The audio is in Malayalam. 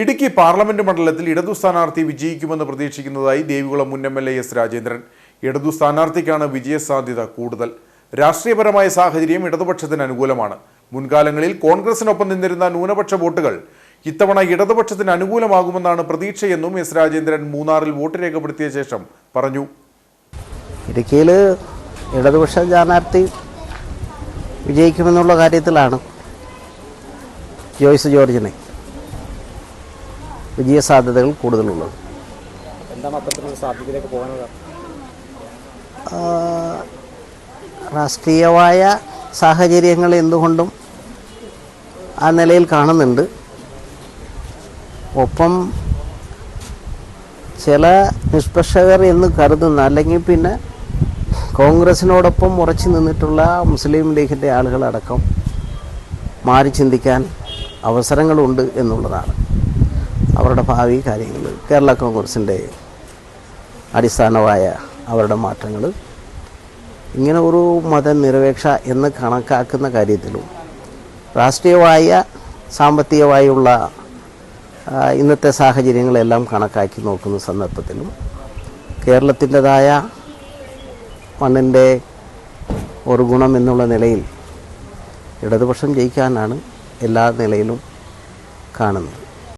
ഇടുക്കി പാർലമെന്റ് മണ്ഡലത്തിൽ ഇടതു സ്ഥാനാർത്ഥി വിജയിക്കുമെന്ന് പ്രതീക്ഷിക്കുന്നതായി ദേവികുളം മുൻ M L A S Rajendran. ഇടതു സ്ഥാനാർത്ഥിക്കാണ് വിജയസാധ്യത കൂടുതൽ. രാഷ്ട്രീയപരമായ സാഹചര്യം ഇടതുപക്ഷത്തിന് അനുകൂലമാണ്. മുൻകാലങ്ങളിൽ കോൺഗ്രസിനൊപ്പം നിന്നിരുന്ന ന്യൂനപക്ഷ വോട്ടുകൾ ഇത്തവണ ഇടതുപക്ഷത്തിന് അനുകൂലമാകുമെന്നാണ് പ്രതീക്ഷയെന്നും എസ് രാജേന്ദ്രൻ മൂന്നാറിൽ വോട്ട് രേഖപ്പെടുത്തിയ ശേഷം പറഞ്ഞു. ഇടുക്കിയിൽ ഇടതുപക്ഷ സ്ഥാനാർത്ഥി വിജയിക്കുമെന്നുള്ള കാര്യത്തിലാണ് ജോയ്സ് ജോർജിനെ കൂടുതലുള്ളത്. സാധ്യതയിലേക്ക് പോകാനുള്ള ആ, രാഷ്ട്രീയമായ സാഹചര്യങ്ങൾ എന്തുകൊണ്ടും ആ നിലയിൽ കാണുന്നുണ്ട്. ഒപ്പം ചില നിഷ്പക്ഷകർ എന്ന് കരുതുന്ന അല്ലെങ്കിൽ പിന്നെ കോൺഗ്രസിനോടൊപ്പം ഉറച്ചു നിന്നിട്ടുള്ള മുസ്ലിം ലീഗിന്റെ ആളുകളടക്കം മാറി ചിന്തിക്കാൻ അവസരങ്ങളുണ്ട് എന്നുള്ളതാണ്. അവരുടെ ഭാവി കാര്യങ്ങൾ. കേരള കോൺഗ്രസിന്റെ അടിസ്ഥാനമായ അവരുടെ മാറ്റങ്ങൾ. ഇങ്ങനെ ഒരു മതനിരപേക്ഷ എന്ന് കണക്കാക്കുന്ന കാര്യത്തിലും രാഷ്ട്രീയമായ സാമ്പത്തികമായുള്ള ഇന്നത്തെ സാഹചര്യങ്ങളെല്ലാം കണക്കാക്കി നോക്കുന്ന സന്ദർഭത്തിലും കേരളത്തിന്റെതായ മണ്ണിന്റെ ഒരു ഗുണം എന്നുള്ള നിലയിൽ ഇടതുപക്ഷം ജയിക്കാനാണ് എല്ലാ നിലയിലും കാണുന്നത്.